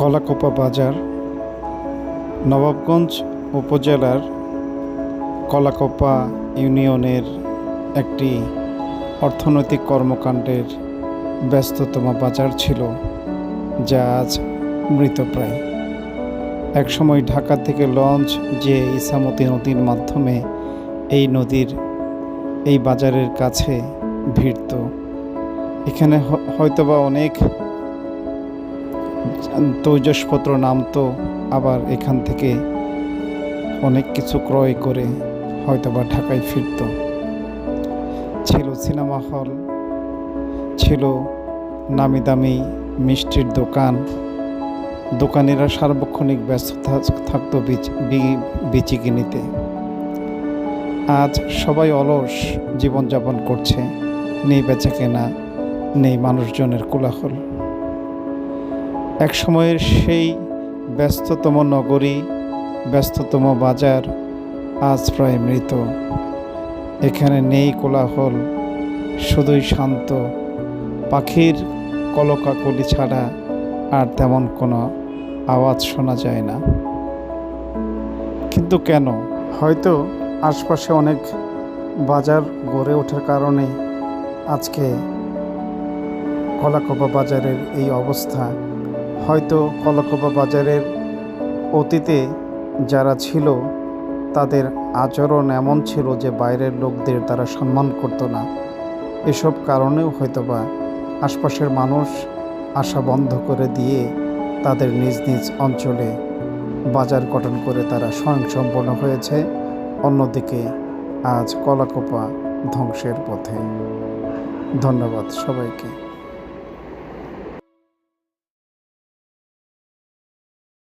কলাকোপা বাজার, নবাবগঞ্জ উপজেলার কলাকোপা ইউনিয়নের একটি অর্থনৈতিক কর্মকাণ্ডের ব্যস্ততম বাজার ছিল, যা আজ মৃতপ্রায়। একসময় ঢাকা থেকে লঞ্চ যে ইসামতি নদীর মাধ্যমে এই নদীর, এই বাজারের কাছে ভিড়ত। এখানে হয়তোবা অনেক তৈজসপত্র নামতো আবার এখান থেকে অনেক কিছু ক্রয় করে হয়তোবা ঢাকায় ফিরত। ছিল সিনেমা হল, ছিল নামি দামি মিষ্টির দোকান, দোকানিরা সার্বক্ষণিক ব্যস্ত থাক- থাকতো বিচ- বিচিকিনিতে। আজ সবাই অলস জীবনযাপন করছে, নেই বেচা কেনা, নেই মানুষজনের কোলাহল। এক সময়ের সেই ব্যস্ততম নগরী, ব্যস্ততম বাজার আজ প্রায় মৃত। এখানে নেই কোলাহল, শুধুই শান্ত। পাখির কলকাকলি ছাড়া আর তেমন কোনো আওয়াজ শোনা যায় না। কিন্তু কেন? হয়তো আশপাশে অনেক বাজার গড়ে ওঠার কারণে আজকে কলাকোপা বাজারের এই অবস্থা হয়তো কলাকোপা বাজারের অতীতে যারা ছিল, তাদের আচরণ এমন ছিল যে বাইরের লোকদের তারা সম্মান করতো না। এসব কারণেও হয়তোবা আশপাশের মানুষ আসা বন্ধ করে দিয়ে তাদের নিজ নিজ অঞ্চলে বাজার গঠন করে তারা স্বয়ংসম্পন্ন হয়েছে। অন্যদিকে আজ কলাকোপা ধ্বংসের পথে। ধন্যবাদ সবাইকে।